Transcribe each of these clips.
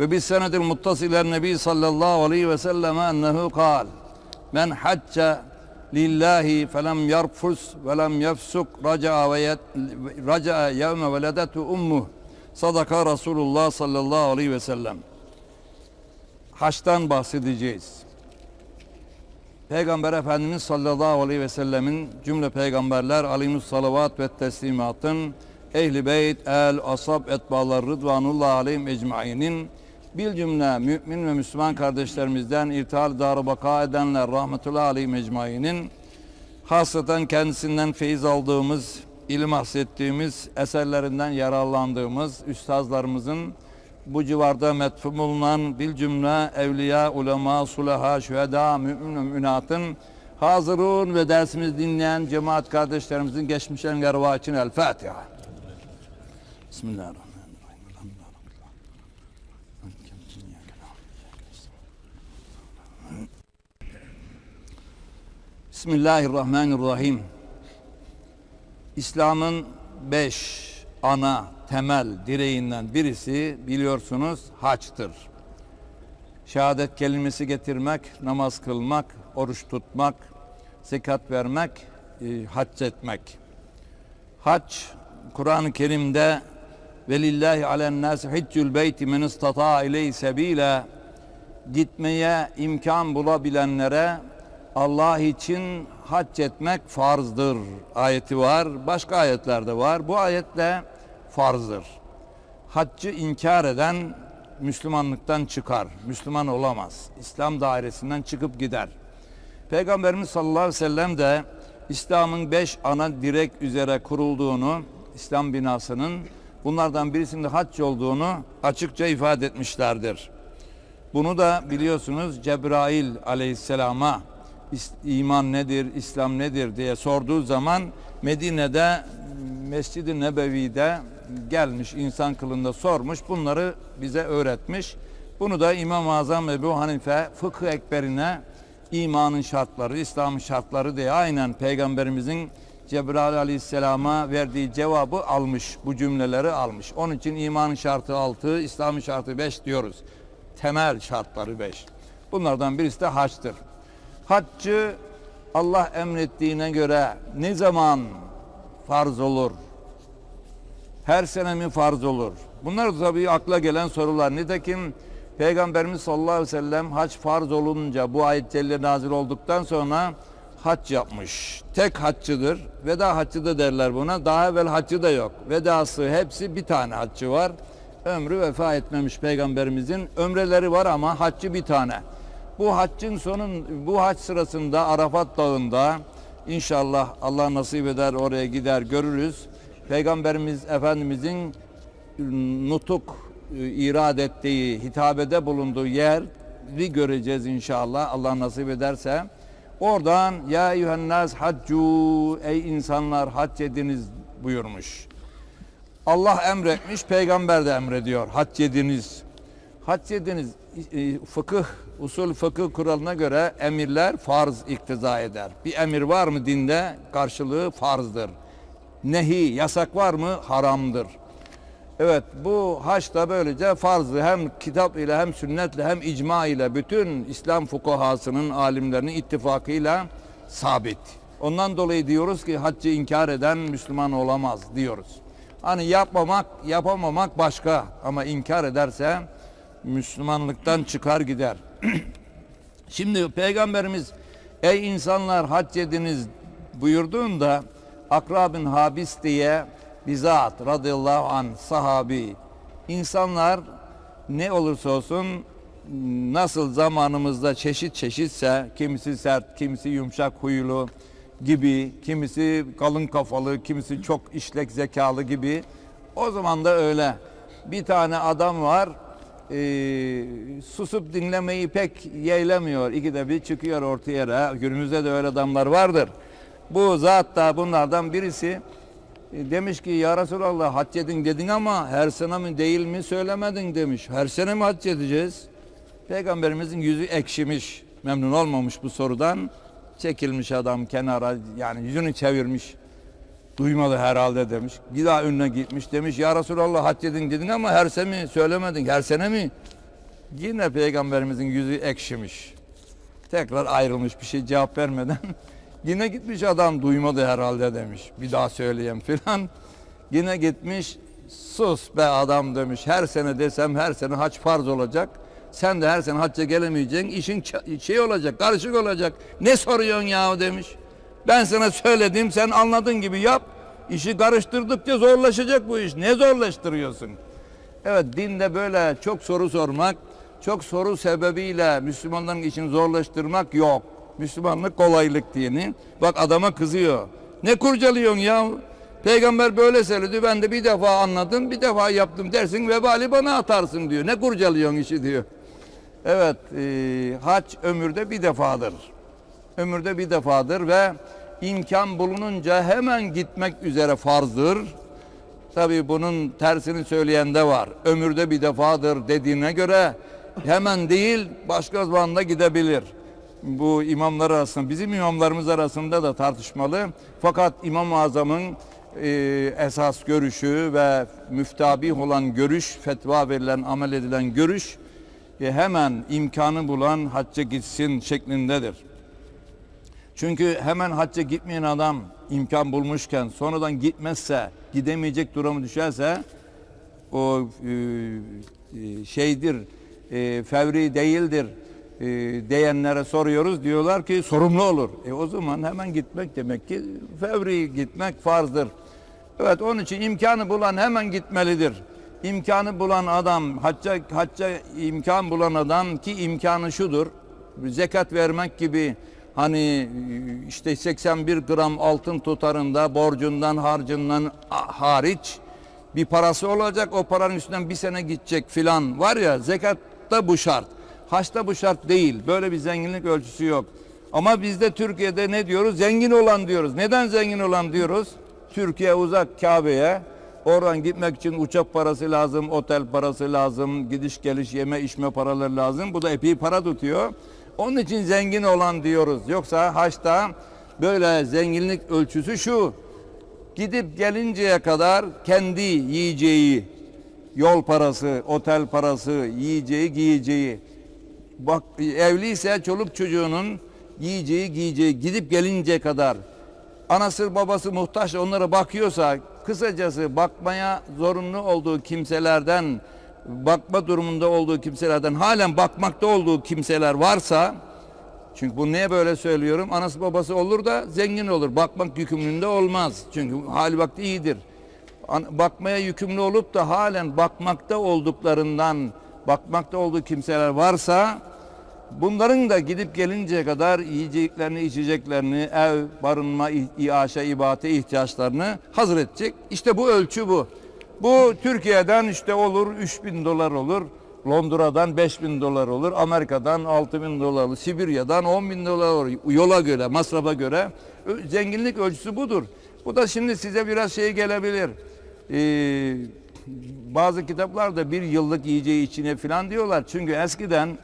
ve bi senedil muttasilen nebi sallallahu aleyhi ve selleme ennehu kal. Men hacce lillahi felem yarfus ve lem yefsuk raca'a ve raca'a yevme veledetu ummuh sadaka Resulullah sallallahu aleyhi ve sellem. Haçtan bahsedeceğiz. Peygamber Efendimiz sallallahu aleyhi ve sellemin cümle peygamberler aleyhimus salavat ve teslimatın ehli beyt el asab etbalar rıdvanullah aleyhim ecmainin bir cümle mümin ve Müslüman kardeşlerimizden irtihal darı baka edenler rahmetullahi aleyhim ecmainin hasreten kendisinden feyiz aldığımız, ilim bahsettiğimiz, eserlerinden yararlandığımız üstazlarımızın bu civarda metfun bulunan bir cümle evliya, ulema, sulaha, şüheda, mümin ve müminatın hazırun ve dersimizi dinleyen cemaat kardeşlerimizin geçmişlerin erva için El Fatiha. Bismillahirrahmanirrahim. Bismillahirrahmanirrahim. İslam'ın beş ana temel direğinden birisi biliyorsunuz haçtır. Şehadet kelimesi getirmek, namaz kılmak, oruç tutmak, zekat vermek, e, hac etmek. Hac Kur'an-ı Kerim'de velillahi alen nas hiccul beyti men istata ileyhi sebila gitmeye imkan bulabilenlere Allah için hac etmek farzdır ayeti var. Başka ayetlerde var. Bu ayetle farzdır. Haccı inkar eden Müslümanlıktan çıkar. Müslüman olamaz. İslam dairesinden çıkıp gider. Peygamberimiz sallallahu aleyhi ve sellem de İslam'ın beş ana direk üzere kurulduğunu, İslam binasının bunlardan birisinin de hac olduğunu açıkça ifade etmişlerdir. Bunu da biliyorsunuz Cebrail aleyhisselama iman nedir, İslam nedir diye sorduğu zaman Medine'de Mescid-i Nebevi'de gelmiş insan kılında sormuş bunları bize öğretmiş. Bunu da İmam-ı Azam Ebu Hanife fıkıh ekberine imanın şartları, İslam'ın şartları diye aynen Peygamberimizin Cebrail Aleyhisselam'a verdiği cevabı almış, bu cümleleri almış. Onun için imanın şartı altı, İslam'ın şartı beş diyoruz. Temel şartları beş. Bunlardan birisi de haçtır. Haccı Allah emrettiğine göre ne zaman farz olur? Her sene mi farz olur? Bunlar tabii akla gelen sorular. Nitekim Peygamberimiz sallallahu aleyhi ve sellem hac farz olunca bu ayet nazil olduktan sonra hac yapmış. Tek haccıdır. Veda haccı da derler buna. Daha evvel haccı da yok. Vedası hepsi bir tane haccı var. Ömrü vefa etmemiş peygamberimizin. Ömreleri var ama haccı bir tane. Bu haccın sonun bu hac sırasında Arafat Dağı'nda inşallah Allah nasip eder oraya gider görürüz. Peygamberimiz Efendimizin nutuk e, irad ettiği, hitabede bulunduğu yeri göreceğiz inşallah Allah nasip ederse. Oradan ya eyyühennâs haccu ey insanlar hac ediniz buyurmuş. Allah emretmiş, peygamber de emrediyor. Hac ediniz. Hac ediniz e, fıkıh, usul fıkıh kuralına göre emirler farz iktiza eder. Bir emir var mı dinde karşılığı farzdır. Nehi, yasak var mı haramdır. Evet bu haç da böylece farzı hem kitap ile hem sünnetle hem icma ile bütün İslam fukahasının alimlerinin ittifakıyla sabit. Ondan dolayı diyoruz ki haccı inkar eden Müslüman olamaz diyoruz. Hani yapmamak, yapamamak başka ama inkar ederse Müslümanlıktan çıkar gider. Şimdi Peygamberimiz ey insanlar hac ediniz buyurduğunda Akra bin Habis diye bizzat radıyallahu an sahabi insanlar ne olursa olsun nasıl zamanımızda çeşit çeşitse kimisi sert, kimisi yumuşak huylu gibi, kimisi kalın kafalı, kimisi çok işlek zekalı gibi. O zaman da öyle. Bir tane adam var, e, susup dinlemeyi pek yeğlemiyor. İkide bir çıkıyor ortaya. Günümüzde de öyle adamlar vardır. Bu zat da bunlardan birisi e, demiş ki ya Resulallah hac edin dedin ama her sene mi değil mi söylemedin demiş. Her sene mi hac edeceğiz? Peygamberimizin yüzü ekşimiş. Memnun olmamış bu sorudan. Çekilmiş adam kenara yani yüzünü çevirmiş. Duymadı herhalde demiş. Bir daha önüne gitmiş demiş ya Resulallah hac edin dedin ama her sene mi söylemedin her sene mi? Yine peygamberimizin yüzü ekşimiş. Tekrar ayrılmış bir şey cevap vermeden. Yine gitmiş adam duymadı herhalde demiş. Bir daha söyleyeyim filan. Yine gitmiş sus be adam demiş. Her sene desem her sene hac farz olacak. Sen de her sene hacca gelemeyeceksin. İşin şey olacak, karışık olacak. Ne soruyorsun ya demiş. Ben sana söyledim, sen anladığın gibi yap. İşi karıştırdıkça zorlaşacak bu iş. Ne zorlaştırıyorsun? Evet dinde böyle çok soru sormak, çok soru sebebiyle Müslümanların işini zorlaştırmak yok. Müslümanlık kolaylık dini. Bak adama kızıyor. Ne kurcalıyorsun ya? Peygamber böyle söyledi. Ben de bir defa anladım, bir defa yaptım dersin vebali bana atarsın diyor. Ne kurcalıyorsun işi diyor. Evet, e, hac ömürde bir defadır. Ömürde bir defadır ve imkan bulununca hemen gitmek üzere farzdır. Tabii bunun tersini söyleyen de var. Ömürde bir defadır dediğine göre hemen değil başka zamanda gidebilir. Bu imamlar arasında, bizim imamlarımız arasında da tartışmalı. Fakat İmam-ı Azam'ın e, esas görüşü ve müftabih olan görüş, fetva verilen, amel edilen görüş e, hemen imkanı bulan hacca gitsin şeklindedir. Çünkü hemen hacca gitmeyen adam imkan bulmuşken sonradan gitmezse, gidemeyecek durumu düşerse o e, e, şeydir, e, fevri değildir e, diyenlere soruyoruz. Diyorlar ki sorumlu olur. E o zaman hemen gitmek demek ki fevri gitmek farzdır. Evet onun için imkanı bulan hemen gitmelidir. İmkanı bulan adam, hacca, hacca imkan bulan adam ki imkanı şudur. Zekat vermek gibi hani işte 81 gram altın tutarında borcundan harcından hariç bir parası olacak. O paranın üstünden bir sene gidecek filan var ya zekatta bu şart. Haçta bu şart değil. Böyle bir zenginlik ölçüsü yok. Ama bizde Türkiye'de ne diyoruz? Zengin olan diyoruz. Neden zengin olan diyoruz? Türkiye uzak Kabe'ye. Oradan gitmek için uçak parası lazım, otel parası lazım, gidiş geliş yeme içme paraları lazım. Bu da epey para tutuyor. Onun için zengin olan diyoruz. Yoksa haçta böyle zenginlik ölçüsü şu. Gidip gelinceye kadar kendi yiyeceği, yol parası, otel parası, yiyeceği, giyeceği. Bak evliyse çoluk çocuğunun yiyeceği, giyeceği gidip gelinceye kadar anası babası muhtaç onlara bakıyorsa kısacası bakmaya zorunlu olduğu kimselerden bakma durumunda olduğu kimselerden halen bakmakta olduğu kimseler varsa çünkü bu niye böyle söylüyorum? Anası babası olur da zengin olur. Bakmak yükümlülüğünde olmaz. Çünkü hali vakti iyidir. Bakmaya yükümlü olup da halen bakmakta olduklarından bakmakta olduğu kimseler varsa bunların da gidip gelinceye kadar yiyeceklerini, içeceklerini, ev, barınma, iaşe, ibate ihtiyaçlarını hazır edecek. İşte bu ölçü bu. Bu Türkiye'den işte olur 3000 dolar olur. Londra'dan 5000 dolar olur. Amerika'dan 6000 dolar olur. Sibirya'dan 10 bin dolar olur. Yola göre, masrafa göre. Zenginlik ölçüsü budur. Bu da şimdi size biraz şey gelebilir. Ee, bazı kitaplarda bir yıllık yiyeceği içine falan diyorlar. Çünkü eskiden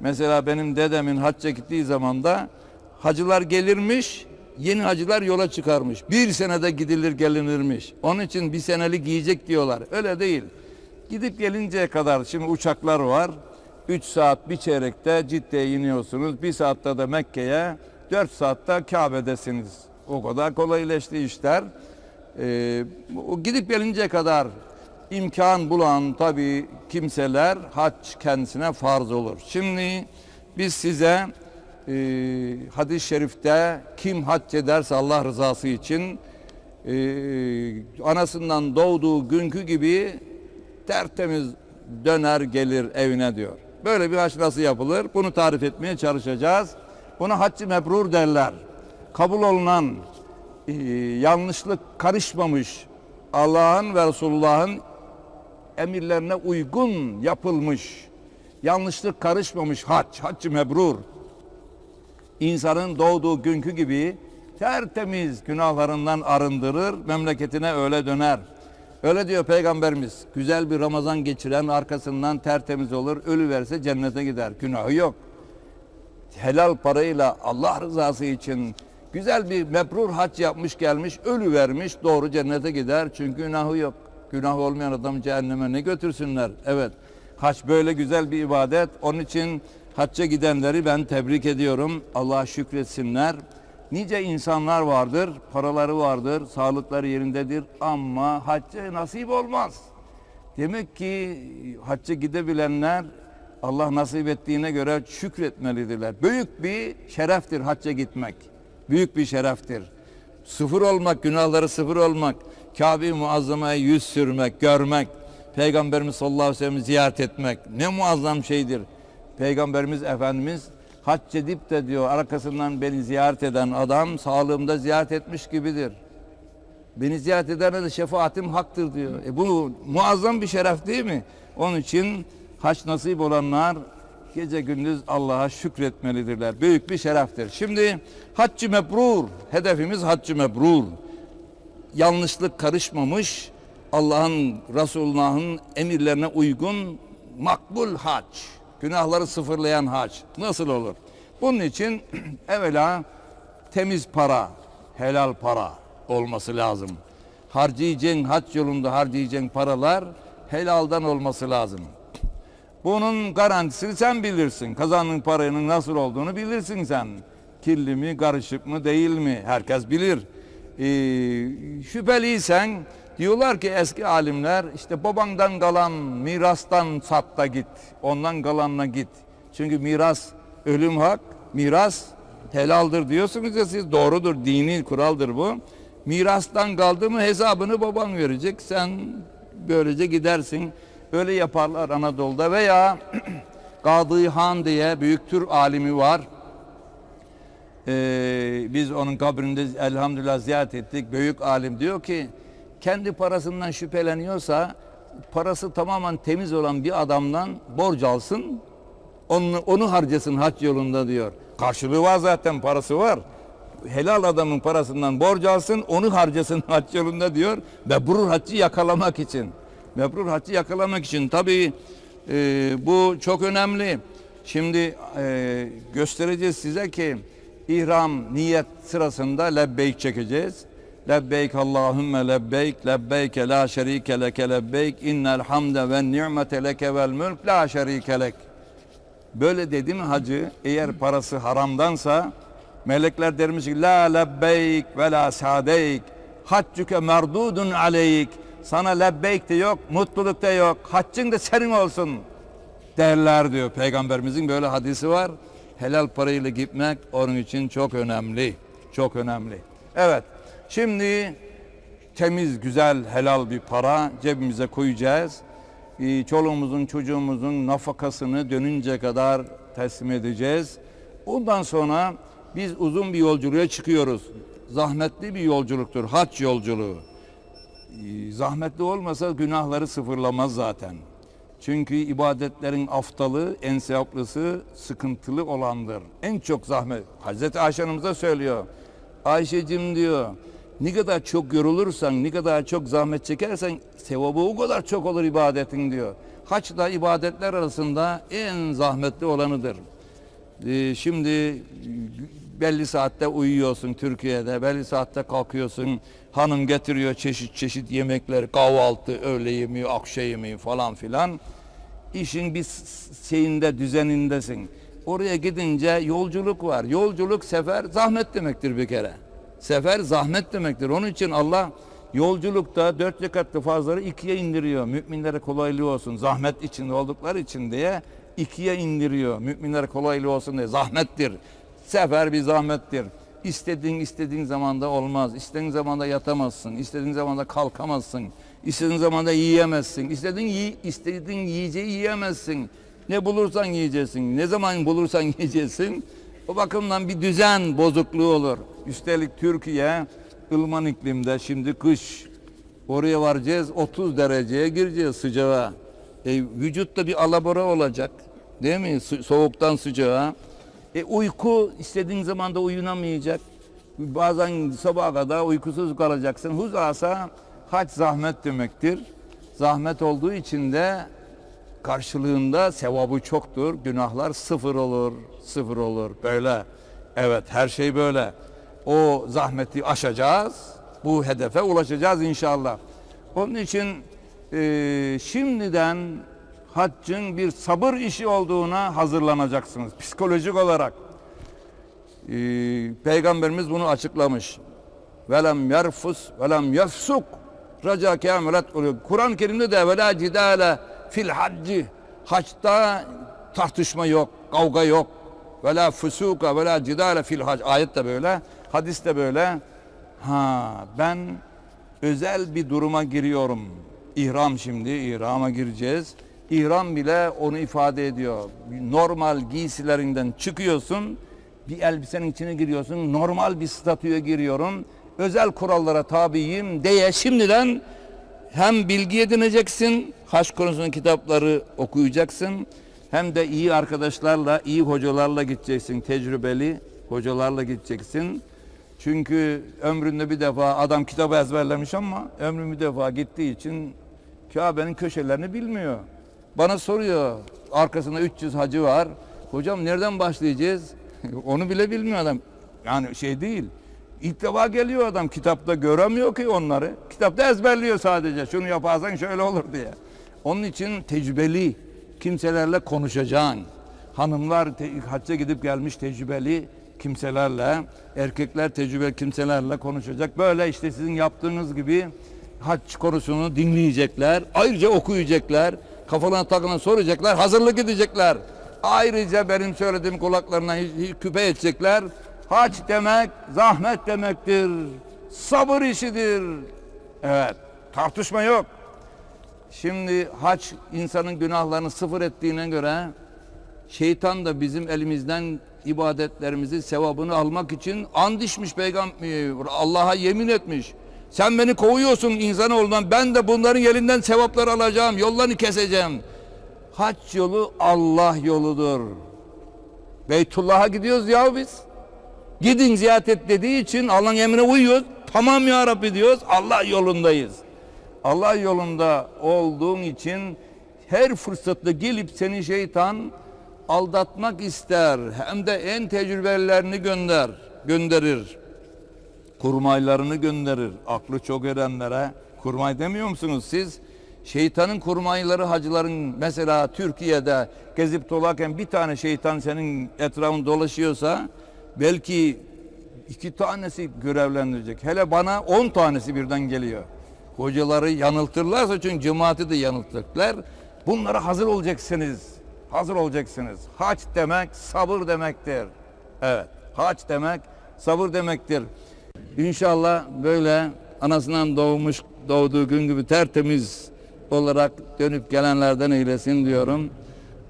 mesela benim dedemin hacca gittiği zamanda hacılar gelirmiş, yeni hacılar yola çıkarmış. Bir senede gidilir gelinirmiş. Onun için bir senelik yiyecek diyorlar. Öyle değil. Gidip gelinceye kadar şimdi uçaklar var. 3 saat bir çeyrekte Cidde'ye iniyorsunuz. Bir saatte de Mekke'ye, 4 saatte Kabe'desiniz. O kadar kolaylaştı işler. Ee, gidip gelinceye kadar imkan bulan tabii kimseler hac kendisine farz olur. Şimdi biz size e, hadis-i şerifte kim hac ederse Allah rızası için e, anasından doğduğu günkü gibi tertemiz döner gelir evine diyor. Böyle bir haç nasıl yapılır? Bunu tarif etmeye çalışacağız. Buna haccı mebrur derler. Kabul olunan, e, yanlışlık karışmamış Allah'ın ve Resulullah'ın emirlerine uygun yapılmış, yanlışlık karışmamış hac, haccı mebrur. İnsanın doğduğu günkü gibi tertemiz günahlarından arındırır, memleketine öyle döner. Öyle diyor Peygamberimiz. Güzel bir Ramazan geçiren arkasından tertemiz olur, ölü verse cennete gider. Günahı yok. Helal parayla Allah rızası için güzel bir mebrur hac yapmış gelmiş, ölü vermiş, doğru cennete gider. Çünkü günahı yok. Günah olmayan adam cehenneme ne götürsünler? Evet. Hac böyle güzel bir ibadet. Onun için hacca gidenleri ben tebrik ediyorum. Allah'a şükretsinler. Nice insanlar vardır, paraları vardır, sağlıkları yerindedir ama hacca nasip olmaz. Demek ki hacca gidebilenler Allah nasip ettiğine göre şükretmelidirler. Büyük bir şereftir hacca gitmek. Büyük bir şereftir. Sıfır olmak, günahları sıfır olmak, Kabe-i Muazzama'ya yüz sürmek, görmek, Peygamberimiz sallallahu aleyhi ve sellem'i ziyaret etmek ne muazzam şeydir. Peygamberimiz Efendimiz hac edip de diyor arkasından beni ziyaret eden adam sağlığımda ziyaret etmiş gibidir. Beni ziyaret edene de şefaatim haktır diyor. E bu muazzam bir şeref değil mi? Onun için haç nasip olanlar gece gündüz Allah'a şükretmelidirler. Büyük bir şereftir. Şimdi haccı mebrur. Hedefimiz haccı mebrur. Yanlışlık karışmamış Allah'ın Resulullah'ın emirlerine uygun makbul hac. Günahları sıfırlayan hac. Nasıl olur? Bunun için evvela temiz para, helal para olması lazım. Harcayacağın hac yolunda harcayacağın paralar helaldan olması lazım. Bunun garantisini sen bilirsin. Kazandığın paranın nasıl olduğunu bilirsin sen. Kirli mi, karışık mı, değil mi? Herkes bilir. Ee, şüpheliysen diyorlar ki eski alimler işte babandan kalan mirastan sat da git. Ondan kalanına git. Çünkü miras ölüm hak, miras helaldir diyorsunuz ya siz doğrudur dini kuraldır bu. Mirastan kaldı mı hesabını baban verecek. Sen böylece gidersin. Öyle yaparlar Anadolu'da veya Kadı Han diye büyük Türk alimi var. Ee, biz onun kabrinde elhamdülillah ziyaret ettik. Büyük alim diyor ki kendi parasından şüpheleniyorsa parası tamamen temiz olan bir adamdan borç alsın. Onu, onu harcasın hac yolunda diyor. Karşılığı var zaten parası var. Helal adamın parasından borç alsın onu harcasın hac yolunda diyor. Mebrur haccı yakalamak için. Mebrur haccı yakalamak için. Tabii e, bu çok önemli. Şimdi e, göstereceğiz size ki ihram niyet sırasında lebbeyk çekeceğiz. Lebbeyk Allahümme lebbeyk, lebbeyke la şerike leke lebbeyk, innel hamde ve ni'mete leke vel mülk la şerike lek. Böyle dedi hacı? Eğer parası haramdansa melekler dermiş ki la lebbeyk ve la sadeyk haccuke merdudun aleyk. Sana lebbeyk de yok mutluluk da yok haccın da senin olsun derler diyor. Peygamberimizin böyle hadisi var. Helal parayla gitmek onun için çok önemli çok önemli. Evet şimdi temiz güzel helal bir para cebimize koyacağız Ee, çoluğumuzun çocuğumuzun nafakasını dönünce kadar teslim edeceğiz. Ondan sonra biz uzun bir yolculuğa çıkıyoruz. Zahmetli bir yolculuktur, haç yolculuğu. Ee, Zahmetli olmasa günahları sıfırlamaz zaten. Çünkü ibadetlerin aftalı, en sevaplısı sıkıntılı olandır. En çok zahmet. Hazreti Ayşe Hanımıza söylüyor. Ayşe'cim diyor, ne kadar çok yorulursan, ne kadar çok zahmet çekersen sevabı o kadar çok olur ibadetin diyor. Haç da ibadetler arasında en zahmetli olanıdır. Ee, şimdi belli saatte uyuyorsun Türkiye'de, belli saatte kalkıyorsun. Hanım getiriyor çeşit çeşit yemekler, kahvaltı, öğle yemeği, akşam yemeği falan filan. İşin bir şeyinde, düzenindesin. Oraya gidince yolculuk var. Yolculuk, sefer zahmet demektir bir kere. Sefer zahmet demektir. Onun için Allah yolculukta dört rekatlı farzları ikiye indiriyor. Müminlere kolaylığı olsun. Zahmet içinde oldukları için diye ikiye indiriyor. Müminlere kolaylığı olsun diye. Zahmettir. Sefer bir zahmettir. İstediğin istediğin zamanda olmaz. İstediğin zamanda yatamazsın. İstediğin zamanda kalkamazsın. İstediğin zamanda yiyemezsin. İstediğin yi, istediğin yiyeceği yiyemezsin. Ne bulursan yiyeceksin. Ne zaman bulursan yiyeceksin. O bakımdan bir düzen bozukluğu olur. Üstelik Türkiye ılıman iklimde şimdi kış. Oraya varacağız 30 dereceye gireceğiz sıcağa. E, vücutta bir alabora olacak. Değil mi? Soğuktan sıcağa. E, uyku istediğin zaman da uyunamayacak. Bazen sabaha kadar uykusuz kalacaksın. Huzasa hac zahmet demektir. Zahmet olduğu için de karşılığında sevabı çoktur. Günahlar sıfır olur, sıfır olur. Böyle. Evet, her şey böyle. O zahmeti aşacağız. Bu hedefe ulaşacağız inşallah. Onun için e, şimdiden haccın bir sabır işi olduğuna hazırlanacaksınız psikolojik olarak. E, Peygamberimiz bunu açıklamış. Velem yerfus velem yefsuk raca oluyor. Kur'an-ı Kerim'de de vela cidale fil hacci haçta tartışma yok, kavga yok. Vela fusuka vela cidale fil hac. Ayet de böyle, hadis de böyle. Ha ben özel bir duruma giriyorum. İhram şimdi, ihrama gireceğiz. İhram bile onu ifade ediyor. Normal giysilerinden çıkıyorsun, bir elbisenin içine giriyorsun, normal bir statüye giriyorum. Özel kurallara tabiyim diye şimdiden hem bilgi edineceksin, haç konusunda kitapları okuyacaksın, hem de iyi arkadaşlarla, iyi hocalarla gideceksin, tecrübeli hocalarla gideceksin. Çünkü ömründe bir defa adam kitabı ezberlemiş ama ömrü bir defa gittiği için Kabe'nin köşelerini bilmiyor. Bana soruyor, arkasında 300 hacı var. Hocam nereden başlayacağız? Onu bile bilmiyor adam. Yani şey değil. İlk defa geliyor adam kitapta göremiyor ki onları. Kitapta ezberliyor sadece. Şunu yaparsan şöyle olur diye. Onun için tecrübeli kimselerle konuşacaksın. Hanımlar te- hacca gidip gelmiş tecrübeli kimselerle, erkekler tecrübeli kimselerle konuşacak. Böyle işte sizin yaptığınız gibi hac konusunu dinleyecekler. Ayrıca okuyacaklar. Kafalarına takılan soracaklar. Hazırlık edecekler. Ayrıca benim söylediğim kulaklarına hiç- hiç küpe edecekler. Hac demek zahmet demektir. Sabır işidir. Evet. Tartışma yok. Şimdi hac insanın günahlarını sıfır ettiğine göre şeytan da bizim elimizden ibadetlerimizi sevabını almak için and içmiş peygamber Allah'a yemin etmiş. Sen beni kovuyorsun insanoğlundan ben de bunların elinden sevapları alacağım yollarını keseceğim. Hac yolu Allah yoludur. Beytullah'a gidiyoruz ya biz. Gidin ziyaret et dediği için Allah'ın emrine uyuyoruz. Tamam ya Rabbi diyoruz. Allah yolundayız. Allah yolunda olduğun için her fırsatta gelip seni şeytan aldatmak ister. Hem de en tecrübelilerini gönder, gönderir. Kurmaylarını gönderir. Aklı çok erenlere kurmay demiyor musunuz siz? Şeytanın kurmayları hacıların mesela Türkiye'de gezip dolarken bir tane şeytan senin etrafında dolaşıyorsa belki iki tanesi görevlendirecek. Hele bana on tanesi birden geliyor. Hocaları yanıltırlarsa çünkü cemaati de yanıltırlar. Bunlara hazır olacaksınız. Hazır olacaksınız. Haç demek sabır demektir. Evet. Haç demek sabır demektir. İnşallah böyle anasından doğmuş doğduğu gün gibi tertemiz olarak dönüp gelenlerden eylesin diyorum.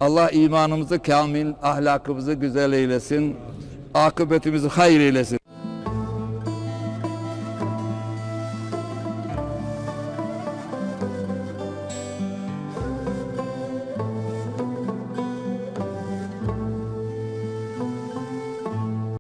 Allah imanımızı kamil, ahlakımızı güzel eylesin. Akıbetimizi hayır eylesin.